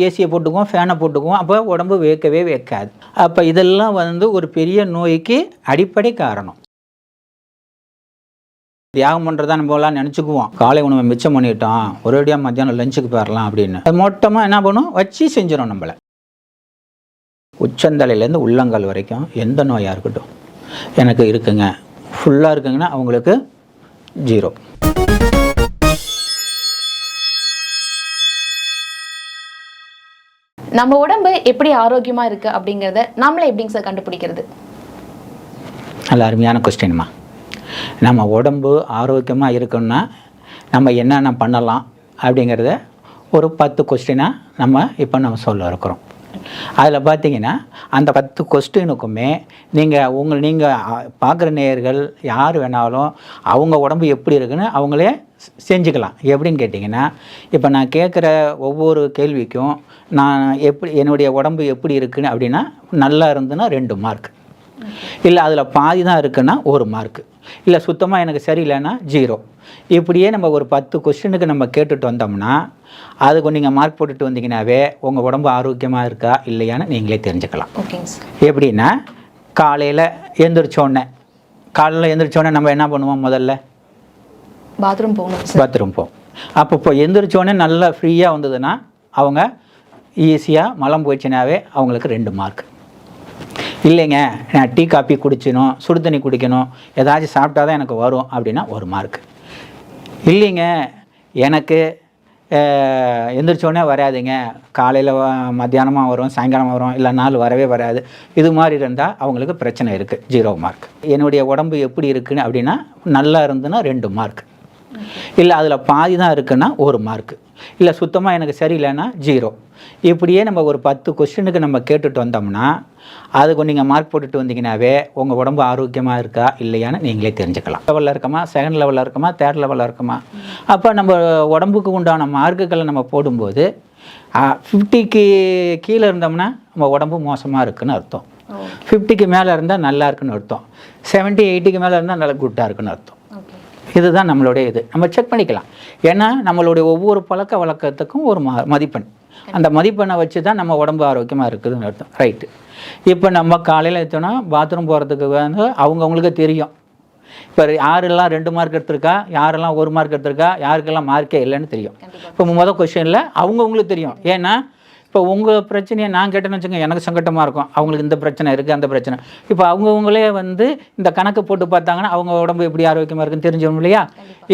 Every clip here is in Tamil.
ஏசியை போட்டுக்குவோம் ஃபேனை போட்டுக்குவோம். அப்போ உடம்பு வேக்கவே வைக்காது. அப்போ இதெல்லாம் வந்து ஒரு பெரிய நோய்க்கு அடிப்படை காரணம். தியாகம் பண்ணுறதா நம்ம எல்லாம் நினச்சிக்குவோம். காலை உணவை மிச்சம் பண்ணிட்டோம். ஒரேடியாக மத்தியானம் லஞ்சுக்கு போயிடலாம் அப்படின்னு. அது மொட்டமாக என்ன பண்ணும்? வச்சு செஞ்சிடும் நம்மளை. உச்சந்தலையிலேருந்து உள்ளங்கால் வரைக்கும் எந்த நோயாக இருக்கட்டும். எனக்கு இருக்குங்க. ஃபுல்லாக இருக்குங்கன்னா அவங்களுக்கு ஜீரோ நம்ம உடம்பு எப்படி ஆரோக்கியமாக இருக்குது அப்படிங்கிறத நம்மளே எப்படிங்க சார் கண்டுபிடிக்கிறது? நல்ல அருமையான கொஸ்டின்மா நம்ம உடம்பு ஆரோக்கியமாக இருக்கணும்னா நம்ம என்னென்ன பண்ணலாம் அப்படிங்கிறத ஒரு பத்து கொஸ்டினாக நம்ம இப்போ நம்ம சொல்ல இருக்கிறோம். அதில் பார்த்தீங்கன்னா அந்த பத்து கொஸ்டினுக்குமே நீங்கள் உங்கள் நீங்கள் பார்க்குற நேயர்கள் யார் வேணாலும் அவங்க உடம்பு எப்படி இருக்குன்னு அவங்களே செஞ்சுக்கலாம். எப்படின்னு கேட்டிங்கன்னா இப்போ நான் கேட்குற ஒவ்வொரு கேள்விக்கும் நான் எப்படி என்னுடைய உடம்பு எப்படி இருக்குன்னு அப்படின்னா நல்லா இருந்துன்னா ரெண்டு மார்க் இல்லை அதில் பாதி தான் இருக்குன்னா ஒரு மார்க்கு இல்லை சுத்தமாக எனக்கு சரியில்லைன்னா ஜீரோ இப்படியே நம்ம ஒரு பத்து கொஸ்டினுக்கு நம்ம கேட்டுட்டு வந்தோம்னா அதுக்கு நீங்கள் மார்க் போட்டுட்டு வந்தீங்கன்னாவே உங்கள் உடம்பு ஆரோக்கியமாக இருக்கா இல்லையான்னு நீங்களே தெரிஞ்சுக்கலாம். எப்படின்னா காலையில் எந்திரிச்சோடனே காலையில் எந்திரிச்சோடனே நம்ம என்ன பண்ணுவோம் முதல்ல? பாத்ரூம் போகணும் பாத்ரூம் போவோம் அப்போ இப்போ எந்திரிச்சோடனே நல்லா ஃப்ரீயாக வந்ததுன்னா அவங்க ஈஸியாக மலம் போயிடுச்சுனாவே அவங்களுக்கு ரெண்டு மார்க் இல்லைங்க நான் டீ காப்பி குடிச்சணும் சுடு தண்ணி குடிக்கணும் ஏதாச்சும் சாப்பிட்டா தான் எனக்கு வரும் அப்படின்னா ஒரு மார்க் இல்லைங்க. எனக்கு எந்திரிச்சோடனே வராதுங்க. காலையில் மத்தியானமாக வரும் சாயங்காலமாக வரும் இல்லை நாள் வரவே வராது. இது மாதிரி இருந்தால் அவங்களுக்கு பிரச்சனை இருக்குது ஜீரோ மார்க். என்னுடைய உடம்பு எப்படி இருக்குன்னு அப்படின்னா நல்லா இருந்துன்னா ரெண்டு மார்க். இல்லை அதில் பாதி தான் இருக்குன்னா ஒரு மார்க். இல்லை சுத்தமாக எனக்கு சரியில்லைன்னா ஜீரோ இப்படியே நம்ம ஒரு பத்து கொஸ்டினுக்கு நம்ம கேட்டுட்டு வந்தோம்னா அதுக்கு நீங்கள் மார்க் போட்டுட்டு வந்தீங்கன்னாவே உங்கள் உடம்பு ஆரோக்கியமாக இருக்கா இல்லையான்னு நீங்களே தெரிஞ்சுக்கலாம். லெவலில் இருக்கமா? செகண்ட் லெவலில் இருக்கமா? தேர்ட் லெவலில் இருக்கமா? அப்போ நம்ம உடம்புக்கு உண்டான மார்க்குகளை நம்ம போடும்போது ஃபிஃப்டிக்கு கீழே இருந்தோம்னா நம்ம உடம்பு மோசமாக இருக்குன்னு அர்த்தம். ஃபிஃப்டிக்கு மேலே இருந்தால் நல்லா இருக்குன்னு அர்த்தம். செவன்ட்டி எயிட்டிக்கு மேலே இருந்தால் நல்லா குட்டாக இருக்குன்னு அர்த்தம். இதுதான் நம்மளுடைய இது. நம்ம செக் பண்ணிக்கலாம். ஏன்னா நம்மளுடைய ஒவ்வொரு பழக்க வழக்கத்துக்கும் ஒரு மதிப்பெண். அந்த மதிப்பெண்ணை வச்சு தான் நம்ம உடம்பு ஆரோக்கியமாக இருக்குதுன்னு அர்த்தம். ரைட்டு இப்போ நம்ம காலையில் எடுத்தோன்னா பாத்ரூம் போகிறதுக்கு வந்து அவங்கவுங்களுக்கு தெரியும். இப்போ யாரெல்லாம் ரெண்டு மார்க் எடுத்திருக்கா? யாரெல்லாம் ஒரு மார்க் எடுத்திருக்கா? யாருக்கெல்லாம் மார்க்கே இல்லைன்னு தெரியும். இப்போ முதல் கொஸ்டினில் அவங்கவுங்களுக்கு தெரியும். ஏன்னா இப்போ உங்கள் பிரச்சனையை நான் கேட்டேன்னு வச்சுக்கோங்க எனக்கு சங்கட்டமாக இருக்கும். அவங்களுக்கு இந்த பிரச்சனை இருக்குது அந்த பிரச்சனை. இப்போ அவங்கவுங்களே வந்து இந்த கணக்கு போட்டு பார்த்தாங்கன்னா அவங்க உடம்பு எப்படி ஆரோக்கியமாக இருக்குன்னு தெரிஞ்சிடும் இல்லையா?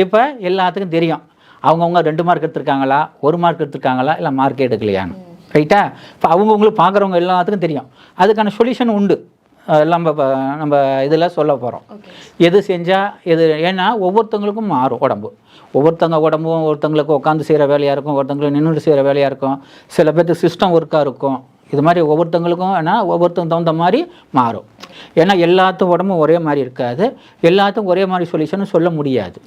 இப்போ எல்லாத்துக்கும் தெரியும். அவங்கவுங்க ரெண்டு மார்க் எடுத்திருக்காங்களா ஒரு மார்க் எடுத்திருக்காங்களா இல்லை மார்க் எடுக்கலையான்னு. ரைட்டா இப்போ அவங்கவுங்களுக்கு பார்க்குறவங்க எல்லாத்துக்கும் தெரியும். அதுக்கான சொல்யூஷன் உண்டு. அதெல்லாம் நம்ம இதில் சொல்ல போகிறோம். எது செஞ்சால் எது ஏன்னா ஒவ்வொருத்தவங்களுக்கும் மாறும் உடம்பு. ஒவ்வொருத்தவங்க உடம்பும் ஒருத்தவங்களுக்கு உட்காந்து செய்கிற வேலையாக இருக்கும் ஒருத்தவங்களுக்கு நின்றுட்டு செய்கிற வேலையாக இருக்கும். சில பேர்த்துக்கு சிஸ்டம் ஒர்க்காக இருக்கும். இது மாதிரி ஒவ்வொருத்தவங்களுக்கும் ஏன்னா ஒவ்வொருத்தவங்க தகுந்த மாதிரி மாறும். ஏன்னா எல்லாத்துக்கும் உடம்பும் ஒரே மாதிரி இருக்காது. எல்லாத்துக்கும் ஒரே மாதிரி சொல்யூஷன் சொல்ல முடியாது.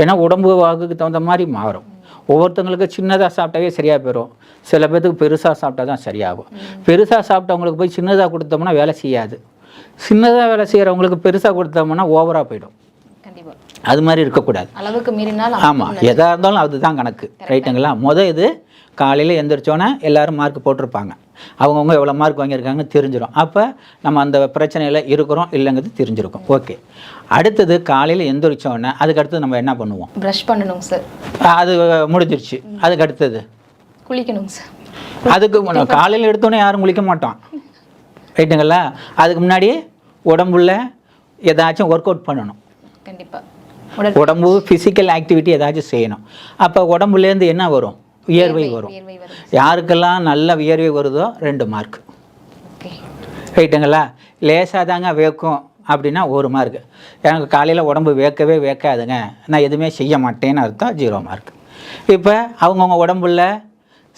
ஏன்னா உடம்பு வாக்குக்கு தகுந்த மாதிரி மாறும். ஒவ்வொருத்தவங்களுக்கு சின்னதாக சாப்பிட்டாவே சரியாக போயிடும் சில பேர்த்துக்கு பெருசாக சாப்பிட்டா தான் சரியாகும். பெருசாக சாப்பிட்டவங்களுக்கு போய் சின்னதாக கொடுத்தோம்னா வேலை செய்யாது. சின்னதாக வேலை செய்கிறவங்களுக்கு பெருசாக கொடுத்தோம்னா ஓவராக போயிடும். அது மாதிரி இருக்கக்கூடாது. அளவுக்கு மீறினால் ஆமாம் எதாக இருந்தாலும் அதுதான் கணக்கு. ரைட்டுங்களா முத இது காலையில் எந்திரிச்சோன்னே எல்லாரும் மார்க் போட்டிருப்பாங்க. அவங்கவுங்க எவ்வளோ மார்க் வாங்கியிருக்காங்கன்னு தெரிஞ்சிடும் அப்போ நம்ம அந்த பிரச்சனையில் இருக்கிறோம் இல்லைங்கிறது தெரிஞ்சிருக்கும். ஓகே அடுத்தது காலையில் எந்திரிச்சோன்னே அதுக்கு அடுத்தது நம்ம என்ன பண்ணுவோம்? ப்ரஷ் பண்ணணுங்க சார் அது முடிஞ்சிருச்சு. அதுக்கு அடுத்தது? குளிக்கணுங்க சார் அதுக்கு காலையில் எடுத்தோன்னே யாரும் குளிக்க மாட்டோம். ரைட்டுங்களா? அதுக்கு முன்னாடி உடம்புல ஏதாச்சும் ஒர்க் அவுட் பண்ணணும். கண்டிப்பா. உடல் உடம்பு ஃபிசிக்கல் ஆக்டிவிட்டி ஏதாச்சும் செய்யணும். அப்போ உடம்புலேருந்து என்ன வரும்? வியர்வை வரும். யாருக்கெல்லாம் நல்ல வியர்வை வருதோ ரெண்டு மார்க் ரைட்டுங்களா? லேசாக தாங்க வேக்கும் அப்படின்னா ஒரு மார்க் எனக்கு காலையில் உடம்பு வேக்கவே வேக்காதுங்க. நான் எதுவுமே செய்ய மாட்டேன்னு அர்த்தம் ஜீரோ மார்க் இப்போ அவங்கவுங்க உடம்புல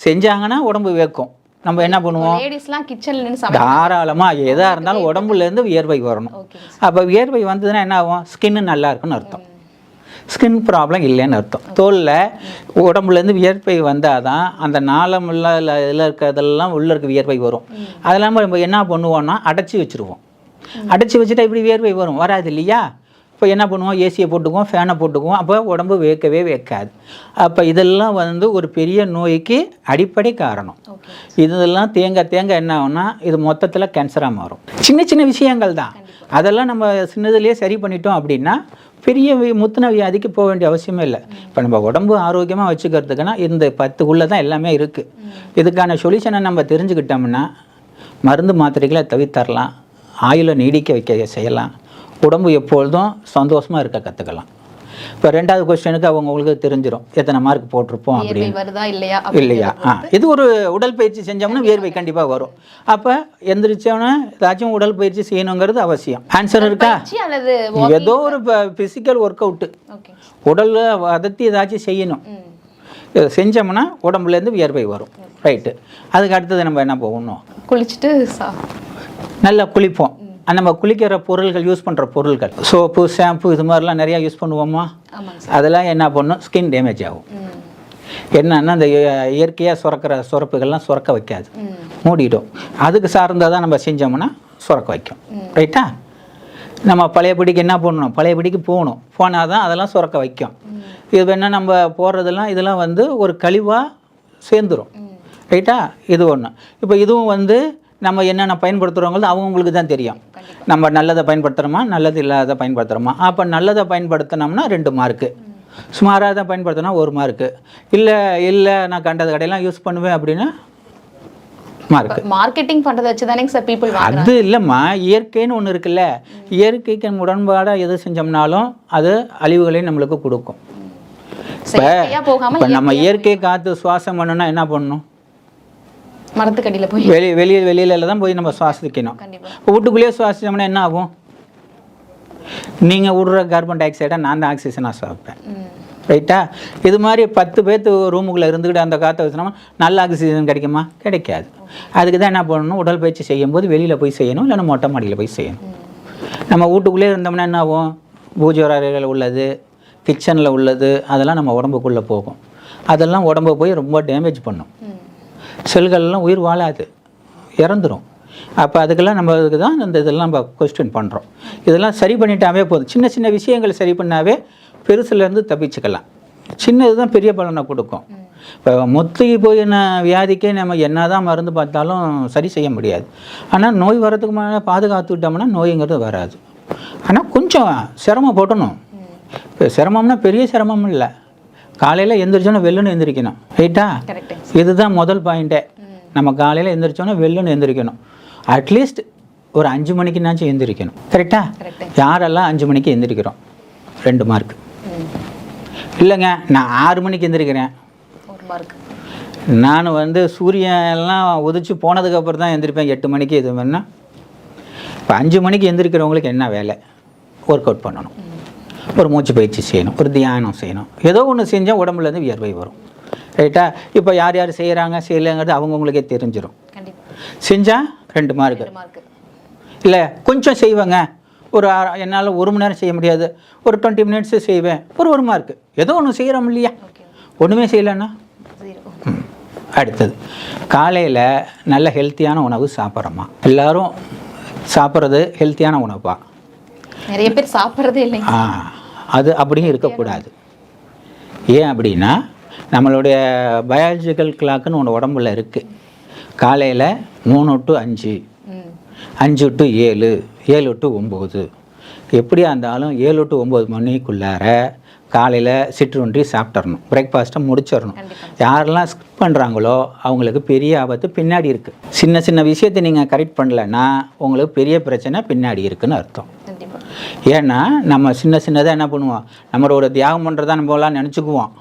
செஞ்சாங்கன்னா உடம்பு வேக்கும். நம்ம என்ன பண்ணுவோம்? லேடிஸ்லாம் கிச்சன்ல தாராளமாக எதாக இருந்தாலும் உடம்புலேருந்து வியர்வை வரணும். அப்போ வியர்வை வந்ததுன்னா என்ன ஆகும்? ஸ்கின்னு நல்லா இருக்குன்னு அர்த்தம். ஸ்கின் ப்ராப்ளம் இல்லைன்னு அர்த்தம். தோலில் உடம்புலேருந்து வியர்வை வந்தால் தான் அந்த நாளம் உள்ள இதில் இருக்கிறதெல்லாம் உள்ளே இருக்க வியர்வை வரும். அது இல்லாமல் நம்ம என்ன பண்ணுவோம்னா அடைச்சி வச்சுருவோம். அடைச்சி வச்சுட்டா இப்படி வியர்வை வரும். வராது இல்லையா? இப்போ என்ன பண்ணுவோம்? ஏசியை போட்டுக்குவோம் ஃபேனை போட்டுக்குவோம். அப்போ உடம்பு வேர்க்கவே வேர்க்காது. அப்போ இதெல்லாம் வந்து ஒரு பெரிய நோய்க்கு அடிப்படை காரணம். இதெல்லாம் தேங்காய் தேங்காய் என்ன ஆகும்னா இது மொத்தத்தில் கேன்சராக மாறும். சின்ன சின்ன விஷயங்கள் தான். அதெல்லாம் நம்ம சின்னதுலேயே சரி பண்ணிட்டோம் அப்படின்னா பெரிய முத்தின வியாதிக்கு போக வேண்டிய அவசியமே இல்லை. இப்போ நம்ம உடம்பு ஆரோக்கியமாக வச்சுக்கிறதுக்குன்னா இந்த பத்துக்குள்ளே தான் எல்லாமே இருக்குது இதுக்கான சொல்யூஷனை நம்ம தெரிஞ்சுக்கிட்டோம்னா மருந்து மாத்திரைகளை தவிர்த்தரலாம். ஆயுளை நீடிக்க வைக்க செய்யலாம். உடம்பு எப்பொழுதும் சந்தோஷமாக இருக்க கற்றுக்கலாம் இப்போ ரெண்டாவது கொஸ்டினுக்கு அவங்க உங்களுக்கு தெரிஞ்சிடும் எத்தனை மார்க் போட்டிருப்போம் அப்படின்னு. இல்லையா இல்லையா? ஆ இது ஒரு உடற்பயிற்சி செஞ்சோம்னா வியர்வை கண்டிப்பாக வரும். அப்போ எந்திரிச்சோன்னா ஏதாச்சும் உடற்பயிற்சி செய்யணுங்கிறது அவசியம். ஆன்சர் இருக்கா? ஏதோ ஒரு ஃபிசிக்கல் ஒர்க் அவுட்டு ஓகே உடலில் வதத்தி ஏதாச்சும் செய்யணும். செஞ்சோம்னா உடம்புலேருந்து வியர்வை வரும். ரைட்டு அதுக்கு அடுத்தது நம்ம என்ன போகணும்? குளிச்சுட்டு சா நல்லா குளிப்போம். நம்ம குளிக்கிற பொருள்கள் யூஸ் பண்ணுற பொருள்கள். சோப்பு ஷாம்பு இது மாதிரிலாம் நிறையா யூஸ் பண்ணுவோமா? அதெல்லாம் என்ன பண்ணும்? ஸ்கின் டேமேஜ் ஆகும். என்னன்னா இந்த இயற்கையாக சுரக்கிற சுரப்புகள்லாம் சுரக்க வைக்காது. மூடிடும். அதுக்கு சார்ந்ததாக நம்ம செஞ்சோம்னா சுரக்க வைக்கும். ரைட்டா நம்ம பழையபடிக்கு என்ன பண்ணணும்? பழையபடிக்கு போகணும். போனால் தான் அதெல்லாம் சுரக்க வைக்கும். இது வேணா நம்ம போடுறதெல்லாம் இதெல்லாம் வந்து ஒரு கழிவாக சேர்ந்துரும். ரைட்டா இது ஒன்று இப்போ இதுவும் வந்து நம்ம என்னென்ன பயன்படுத்துகிறவங்களோ அவங்களுக்கு தான் தெரியும். நம்ம நல்லதை பயன்படுத்துகிறோமா நல்லது இல்லாத பயன்படுத்துகிறோமா அப்போ நல்லதை பயன்படுத்தினோம்னா ரெண்டு மார்க்கு சுமாராக தான் பயன்படுத்தினா ஒரு மார்க்கு இல்லை இல்லை நான் கண்டது கடையெல்லாம் யூஸ் பண்ணுவேன் அப்படின்னா மார்க்கு மார்க்கெட்டிங் பண்றதை வச்சு தானேங்க சார் பீப்புள் அது இல்லைம்மா இயற்கைன்னு ஒன்று இருக்குல்ல. இயற்கைக்கு உடன்பாடாக எது செஞ்சோம்னாலும் அது அழிவுகளையும் நம்மளுக்கு கொடுக்கும். இப்போ நம்ம இயற்கை காற்று சுவாசம் பண்ணணும்னா என்ன பண்ணணும்? மரத்துக்கடியில போய். வெளி வெளியே வெளியில தான் போய் நம்ம சுவாசிக்கணும். இப்போ வீட்டுக்குள்ளேயே சுவாசிச்சோம்னா என்ன ஆகும்? நீங்கள் விடுற கார்பன் டை ஆக்சைடை நான் தான் ஆக்சிஜனாக சாப்பிட்டேன். ரைட்டா? இது மாதிரி பத்து பேர்த்து ரூமுக்குள்ளே இருந்துக்கிட்டு அந்த காற்றை வச்சோம்னா நல்ல ஆக்சிஜன் கிடைக்குமா? கிடைக்காது. அதுக்கு தான் என்ன பண்ணணும்? உடற்பயிற்சி செய்யும்போது வெளியில் போய் செய்யணும் இல்லைன்னா மொட்டை மாடியில் போய் செய்யணும். நம்ம வீட்டுக்குள்ளே இருந்தோம்னா என்ன ஆகும்? பூஜை உள்ளது கிச்சனில் உள்ளது அதெல்லாம் நம்ம உடம்புக்குள்ளே போகும். அதெல்லாம் உடம்பை போய் ரொம்ப டேமேஜ் பண்ணும். செல்கள்லாம் உயிர் வாழாது. இறந்துடும் அப்போ அதுக்கெல்லாம் நம்ம அதுக்கு தான் இந்த இதெல்லாம் நம்ம கொஸ்டின் பண்ணுறோம் இதெல்லாம் சரி பண்ணிட்டாவே போதும். சின்ன சின்ன விஷயங்கள் சரி பண்ணாவே பெருசுலேருந்து தப்பிச்சுக்கலாம். சின்னது தான் பெரிய பலனை கொடுக்கும். இப்போ முத்துகி போயின வியாதிக்கே நம்ம என்ன தான் மருந்து பார்த்தாலும் சரி செய்ய முடியாது. ஆனால் நோய் வர்றதுக்கு மேலே பாதுகாத்துக்கிட்டோம்னா நோய்ங்கிறது வராது. ஆனால் கொஞ்சம் சிரமம் போட்டணும். இப்போ சிரமம்னா பெரிய சிரமம் இல்லை. காலையில் எந்திரிச்சோன்னா வெள்ளுன்னு எந்திரிக்கணும். ரைட்டா இதுதான் முதல் பாயிண்ட்டே நம்ம காலையில் எந்திரிச்சோன்னா வெள்ளுன்னு எந்திரிக்கணும். அட்லீஸ்ட் ஒரு அஞ்சு மணிக்குனாச்சும் எந்திரிக்கணும். கரெக்டா கரெக்டு யாரெல்லாம் அஞ்சு மணிக்கு எந்திரிக்கிறோம்? ரெண்டு மார்க் இல்லைங்க நான் ஆறு மணிக்கு எந்திரிக்கிறேன். ஒரு மார்க் நான் வந்து சூரியன் எல்லாம் உதிச்சு போனதுக்கப்புறம் தான் எந்திரிப்பேன். எட்டு மணிக்கு இது மாதிரினா இப்போ அஞ்சு மணிக்கு எந்திரிக்கிறவங்களுக்கு என்ன வேலை? ஒர்க் அவுட் பண்ணணும். ஒரு மூச்சு பயிற்சி செய்யணும். ஒரு தியானம் செய்யணும். ஏதோ ஒன்று செஞ்சால் உடம்புலேருந்து வியர்வை வரும். ரைட்டா இப்போ யார் யார் செய்கிறாங்க செய்யலைங்கிறது அவங்கவுங்களுக்கே தெரிஞ்சிடும் செஞ்சால் ரெண்டு மார்க்கு இல்லை கொஞ்சம் செய்வேங்க. ஒரு என்னால் ஒரு மணி நேரம் செய்ய முடியாது. ஒரு டுவெண்ட்டி மினிட்ஸு செய்வேன். ஒரு ஒரு மார்க்கு ஏதோ ஒன்று செய்கிறோம் இல்லையா? ஒன்றுமே செய்யலைன்னா. அடுத்தது காலையில் நல்ல ஹெல்த்தியான உணவு சாப்பிட்றோமா? எல்லாரும் சாப்பிட்றது ஹெல்த்தியான உணவா? நிறைய பேர் சாப்பிட்றதே இல்லைங்க. ஆ அது அப்படியும் இருக்கக்கூடாது. ஏன் அப்படின்னா நம்மளுடைய பயாலஜிக்கல் கிளாக்குன்னு ஒன்று உடம்புல இருக்குது காலையில் மூணு டு அஞ்சு அஞ்சு டு ஏழு ஏழு டு ஒம்பது எப்படியா இருந்தாலும் ஏழு டு ஒம்பது மணிக்குள்ளார காலையில் சிற்றுண்டி சாப்பிட்றணும் பிரேக்ஃபாஸ்ட்டை முடிச்சிடணும். யாரெல்லாம் ஸ்கிப் பண்ணுறாங்களோ அவங்களுக்கு பெரிய ஆபத்து பின்னாடி இருக்குது சின்ன சின்ன விஷயத்தை நீங்கள் கரெக்ட் பண்ணலைன்னா உங்களுக்கு பெரிய பிரச்சனை பின்னாடி இருக்குன்னு அர்த்தம். ஏன்னா நம்ம சின்ன சின்னதாக என்ன பண்ணுவோம்? நம்மளோட தியாகம் பண்ணுறதா நம்மளாம் நினச்சிக்குவோம்.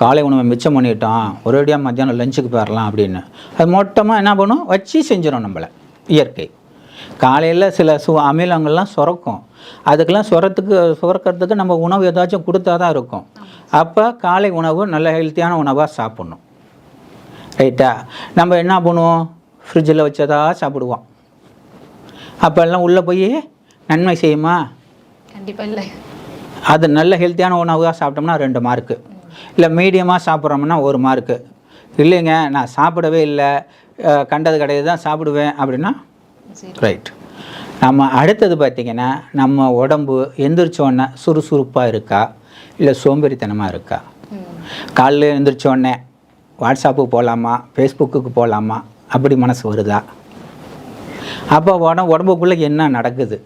காலை உணவை மிச்சம் பண்ணிட்டோம் ஒரேடியாக மத்தியானம் லஞ்சுக்கு போயிடலாம் அப்படின்னு. அது மொத்தமாக என்ன பண்ணும்? வச்சு செஞ்சிடும் நம்மளை இயற்கை. காலையில் சில சு அமிலங்கள்லாம் சுரக்கும். அதுக்கெல்லாம் சுரத்துக்கு சுரக்கிறதுக்கு நம்ம உணவு ஏதாச்சும் கொடுத்தா தான் இருக்கும். அப்போ காலை உணவு நல்ல ஹெல்த்தியான உணவாக சாப்பிட்ணும். ரைட்டா நம்ம என்ன பண்ணுவோம்? ஃப்ரிட்ஜில் வச்சதா சாப்பிடுவோம். அப்போ எல்லாம் உள்ளே போய் நன்மை செய்யுமா? கண்டிப்பா இல்லை. அது நல்ல ஹெல்த்தியான உணவாக சாப்பிட்டோம்னா ரெண்டு மார்க்கு இல்லை மீடியமாக சாப்பிட்றோம்னா ஒரு மார்க்கு இல்லைங்க நான் சாப்பிடவே இல்லை. கண்டது கிடையாது தான் சாப்பிடுவேன் அப்படின்னா? ரைட் நம்ம அடுத்தது பார்த்திங்கன்னா நம்ம உடம்பு எந்திரிச்சோடனே சுறுசுறுப்பாக இருக்கா? இல்லை சோம்பேறித்தனமாக இருக்கா? ம். காலையில் எழுந்திரிச்சோடனே வாட்ஸ்அப்புக்கு போகலாமா ஃபேஸ்புக்குக்கு போகலாமா அப்படி மனசு வருதா? அப்போ உடம்பு உடம்புக்குள்ளே என்ன நடக்குது.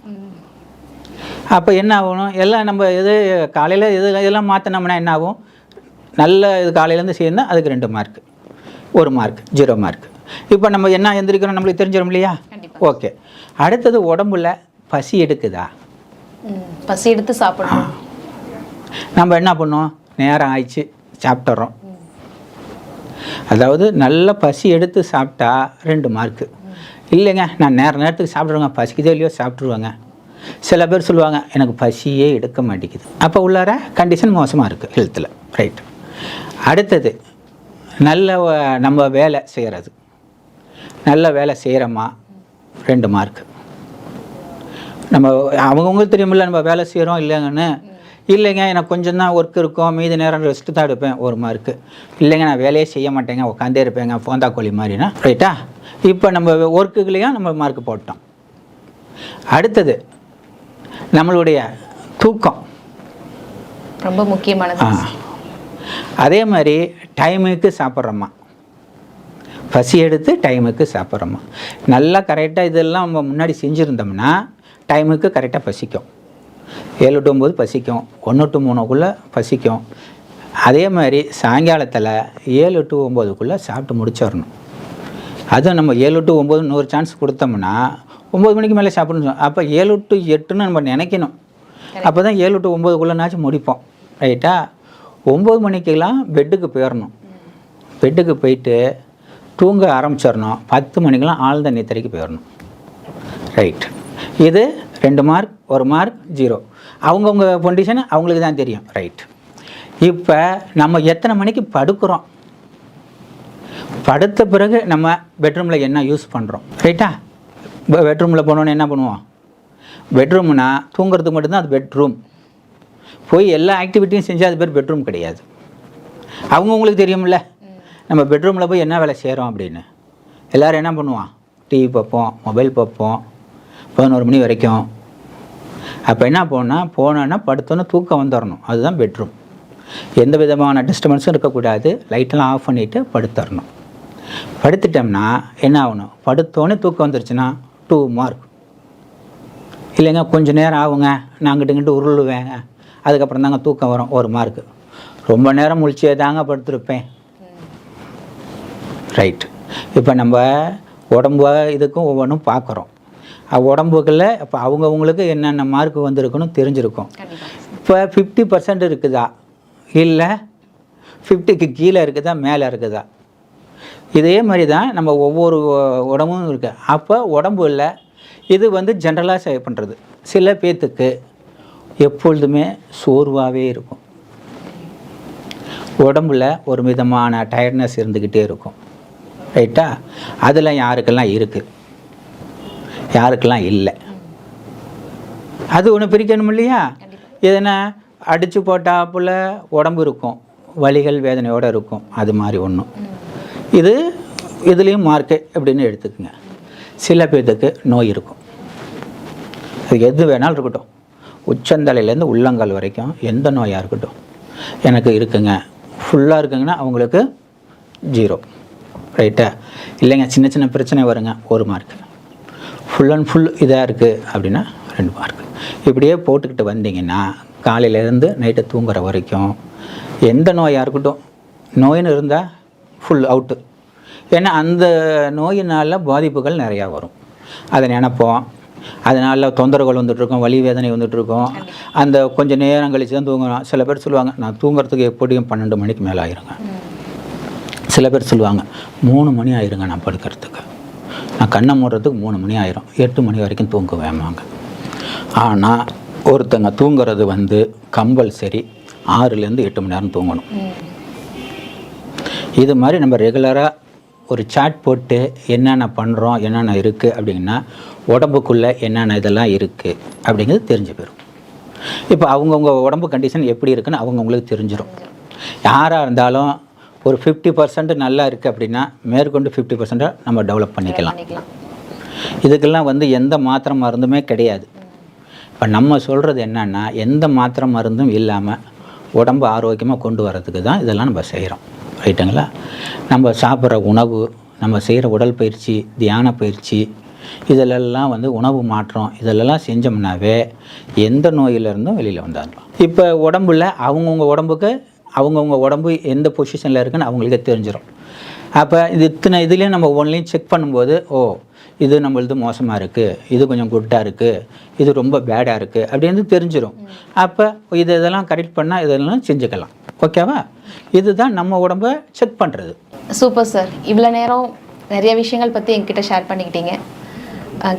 அப்போ என்ன ஆகணும்? எல்லாம் நம்ம எது காலையில் எது இதெல்லாம் மாற்றினோம்னா என்ன ஆகும்? நல்ல இது காலையிலேருந்து சேர்ந்தா அதுக்கு ரெண்டு மார்க் ஒரு மார்க் ஜீரோ மார்க் இப்போ நம்ம என்ன எந்திரிக்கிறோம் நம்மளுக்கு தெரிஞ்சிடும் இல்லையா. ஓகே அடுத்தது உடம்புல பசி எடுக்குதா. பசி எடுத்து சாப்பிடணும். நம்ம என்ன பண்ணுவோம்? நேரம் ஆயிடுச்சு சாப்பிட்றோம் அதாவது நல்ல பசி எடுத்து சாப்பிட்டா ரெண்டு மார்க்கு இல்லைங்க நான் நேர நேரத்துக்கு சாப்பிட்ருவேங்க பசிக்குதோ இல்லையோ சாப்பிட்ருவேங்க சில பேர் சொல்லுவாங்க எனக்கு பசியே எடுக்க மாட்டேங்குது. அப்போ உள்ளார கண்டிஷன் மோசமாக இருக்குது ஹெல்த்தில் ரைட் அடுத்தது நல்ல நம்ம வேலை செய்கிறது நல்ல வேலை செய்கிறோமா ரெண்டு மார்க் நம்ம அவங்கவுங்களுக்கு தெரியுமில்ல நம்ம வேலை செய்கிறோம் இல்லைங்கன்னு. இல்லைங்க எனக்கு கொஞ்சம் தான் ஒர்க் இருக்கும் மீதி நேரம் ரெஸ்ட்டு தான் எடுப்பேன் ஒரு மார்க்கு இல்லைங்க நான் வேலையே செய்ய மாட்டேங்க உட்காந்தே இருப்பேங்க போந்தா கோழி மாதிரினா ரைட்டா இப்போ நம்ம ஒர்க்குகளையும் நம்ம மார்க் போட்டோம். அடுத்தது நம்மளுடைய தூக்கம். ரொம்ப முக்கியமானது. அதே மாதிரி டைமுக்கு சாப்பிட்றோமா? பசி எடுத்து டைமுக்கு சாப்பிட்றோமா? நல்லா கரெக்டாக இதெல்லாம் நம்ம முன்னாடி செஞ்சுருந்தோம்னா டைமுக்கு கரெக்டாக பசிக்கும். ஏழு டு ஒம்பது பசிக்கும். ஒன்று டு மூணுக்குள்ளே பசிக்கும். அதே மாதிரி சாயங்காலத்தில் ஏழு டு ஒம்போதுக்குள்ளே சாப்பிட்டு முடிச்சிடணும். அதுவும் நம்ம ஏழு டு ஒம்பது நூறு சான்ஸ் கொடுத்தோம்னா ஒம்பது மணிக்கு மேலே சாப்பிடணும். அப்போ ஏழு டு எட்டுன்னு நம்ம நினைக்கணும். அப்போ தான் ஏழு டு ஒம்போதுக்குள்ளேனாச்சும் முடிப்போம். ரைட்டா ஒம்பது மணிக்கெல்லாம் பெட்டுக்கு போயிடணும் பெட்டுக்கு போயிட்டு தூங்க ஆரம்பிச்சிடணும். பத்து மணிக்கெல்லாம் ஆழ்ந்த நித்திரைக்கு போயிடணும் ரைட் இது ரெண்டு மார்க் ஒரு மார்க் ஜீரோ அவங்கவுங்க பொண்டிஷன் அவங்களுக்கு தான் தெரியும். ரைட் இப்போ நம்ம எத்தனை மணிக்கு படுக்கிறோம்? படுத்த பிறகு நம்ம பெட்ரூமில் என்ன யூஸ் பண்ணுறோம் ரைட்டா பெட்ரூமில் போனோன்னு என்ன பண்ணுவோம்? பெட்ரூம்னா தூங்குறதுக்கு மட்டும்தான் அது பெட்ரூம் போய் எல்லா ஆக்டிவிட்டியும் செஞ்சால் அது பேர் பெட்ரூம் கிடையாது. அவங்கவுங்களுக்கு தெரியும்ல. நம்ம பெட்ரூமில் போய் என்ன வேலை செய்கிறோம் அப்படின்னு. எல்லோரும் என்ன பண்ணுவான்? டிவி பார்ப்போம் மொபைல் பார்ப்போம். பதினோரு மணி வரைக்கும். அப்போ என்ன போனால் போனோன்னா படுத்தோன்னே தூக்கம் வந்துடணும் அதுதான் பெட்ரூம் எந்த விதமான டிஸ்டர்பன்ஸும் இருக்கக்கூடாது. லைட்டெல்லாம் ஆஃப் பண்ணிவிட்டு படுத்துடணும் படுத்துட்டோம்னா என்ன ஆகணும்? படுத்தோன்னே தூக்கம் வந்துருச்சுன்னா டூ மார்க் இல்லைங்க கொஞ்சம் நேரம் ஆகுங்க. நான் அங்கிட்டு இங்கிட்டு உருளுவேங்க அதுக்கப்புறம் தாங்க தூக்கம் வரும். ஒரு மார்க்கு ரொம்ப நேரம் முழிச்சே தாங்க படுத்திருப்பேன். ரைட் இப்போ நம்ம உடம்பு இதுக்கும் ஒவ்வொன்றும் பார்க்குறோம் உடம்புகளில் இப்போ அவங்கவுங்களுக்கு என்னென்ன மார்க் வந்திருக்குன்னு தெரிஞ்சிருக்கும். இப்போ ஃபிஃப்டி பர்சன்ட் இருக்குதா? இல்லை. ஃபிஃப்டிக்கு கீழே இருக்குதா? மேலே இருக்குதா? இதே மாதிரி தான் நம்ம ஒவ்வொரு உடம்பும் இருக்குது அப்போ உடம்பு இல்லை இது வந்து ஜென்ரலாக சேவ் பண்ணுறது சில பேர்த்துக்கு எப்பொழுதுமே சோர்வாகவே இருக்கும். உடம்புல ஒரு விதமான டயர்ட்னஸ் இருந்துக்கிட்டே இருக்கும். ரைட்டா அதில் யாருக்கெல்லாம் இருக்குது யாருக்கெல்லாம் இல்லை? அது ஒன்று பிரிக்கணும் இல்லையா? எதுனா? அடித்து போட்டாப்புல உடம்பு இருக்கும். வலிகள் வேதனையோடு இருக்கும். அது மாதிரி ஒன்றும் இது இதுலேயும் மார்க்கு அப்படின்னு எடுத்துக்கோங்க. சில பேர்த்துக்கு நோய் இருக்கும். அது எது வேணாலும் இருக்கட்டும். உச்சந்தலையிலேருந்து உள்ளங்கால் வரைக்கும் எந்த நோயாக இருக்கட்டும் எனக்கு இருக்குங்க. ஃபுல்லாக இருக்குங்கன்னா அவங்களுக்கு ஜீரோ ரைட்டா இல்லைங்க சின்ன சின்ன பிரச்சனை வருங்க ஒரு மார்க் ஃபுல் அண்ட் ஃபுல் இதாக இருக்குது அப்படின்னா ரெண்டு மார்க் இப்படியே போட்டுக்கிட்டு வந்தீங்கன்னா காலையிலேருந்து நைட்டு தூங்குற வரைக்கும் எந்த நோயாக இருக்கட்டும் நோயின்னு இருந்தால் ஃபுல் அவுட்டு ஏன்னா அந்த நோயினால் பாதிப்புகள் நிறையா வரும். அதை நினைப்போம். அதனால் தொந்தரவுகள் வந்துட்டுருக்கும் வலி வேதனை வந்துட்டுருக்கும். அந்த கொஞ்சம் நேரம் கழிச்சு தான் தூங்கணும் சில பேர் சொல்லுவாங்க நான் தூங்குறதுக்கு எப்படியும் பன்னெண்டு மணிக்கு மேலே ஆயிருங்க. சில பேர் சொல்லுவாங்க மூணு மணி ஆயிருங்க நான் படுக்கிறதுக்கு. நான் கண்ணை மூடுறதுக்கு மூணு மணி ஆயிரும். எட்டு மணி வரைக்கும் தூங்குவேமாங்க ஆனால் ஒருத்தங்க தூங்குறது வந்து கம்பல்சரி ஆறுலேருந்து எட்டு மணி நேரம் தூங்கணும். இது மாதிரி நம்ம ரெகுலராக ஒரு சாட் போட்டு என்னென்ன பண்ணுறோம் என்னென்ன இருக்குது அப்படின்னா உடம்புக்குள்ளே என்னென்ன இதெல்லாம் இருக்குது அப்படிங்கிறது தெரிஞ்சு போயிடும் இப்போ அவங்கவுங்க உடம்பு கண்டிஷன் எப்படி இருக்குன்னு அவங்கவுங்களுக்கு தெரிஞ்சிடும் யாராக இருந்தாலும் ஒரு ஃபிஃப்டி பர்சன்ட் நல்லா இருக்குது அப்படின்னா மேற்கொண்டு ஃபிஃப்டி பர்சன்ட்டை நம்ம டெவலப் பண்ணிக்கலாம். இதுக்கெல்லாம் வந்து எந்த மாத்திரை மருந்துமே கிடையாது. இப்போ நம்ம சொல்கிறது என்னென்னா எந்த மாத்திரை மருந்தும் இல்லாமல் உடம்பு ஆரோக்கியமாக கொண்டு வரதுக்கு தான் இதெல்லாம் நம்ம செய்கிறோம் ரைட்டுங்களா நம்ம சாப்பிட்ற உணவு நம்ம செய்கிற உடல் பயிற்சி தியான பயிற்சி இதிலெல்லாம் வந்து உணவு மாற்றம் இதிலெல்லாம் செஞ்சோம்னாவே எந்த நோயிலிருந்தும் வெளியில் வந்துடலாம் இப்போ உடம்புல அவங்கவுங்க உடம்புக்கு அவங்கவுங்க உடம்பு எந்த பொசிஷனில் இருக்குன்னு அவங்களுக்கே தெரிஞ்சிடும் அப்போ இது இத்தனை இதுலேயும் நம்ம ஒன்லையும் செக் பண்ணும்போது ஓ இது நம்மளது மோசமாக இருக்குது இது கொஞ்சம் குட்டாக இருக்குது இது ரொம்ப பேடாக இருக்குது அப்படின்னு தெரிஞ்சிடும் அப்போ இது இதெல்லாம் கரெக்ட் பண்ணால் இதெல்லாம் செஞ்சுக்கலாம். ஓகேவா? இதுதான் நம்ம உடம்ப செக் பண்ணுறது சூப்பர் சார். இவ்வளோ நேரம் நிறைய விஷயங்கள் பற்றி என்கிட்ட ஷேர் பண்ணிக்கிட்டீங்க.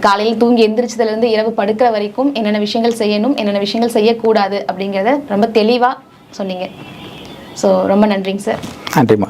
காலையில் தூங்கி எந்திரிச்சதுலேருந்து இரவு படுக்கிற வரைக்கும் என்னென்ன விஷயங்கள் செய்யணும் என்னென்ன விஷயங்கள் செய்யக்கூடாது அப்படிங்கிறத ரொம்ப தெளிவாக சொன்னீங்க. ஸோ ரொம்ப நன்றிங்க சார் நன்றிம்மா.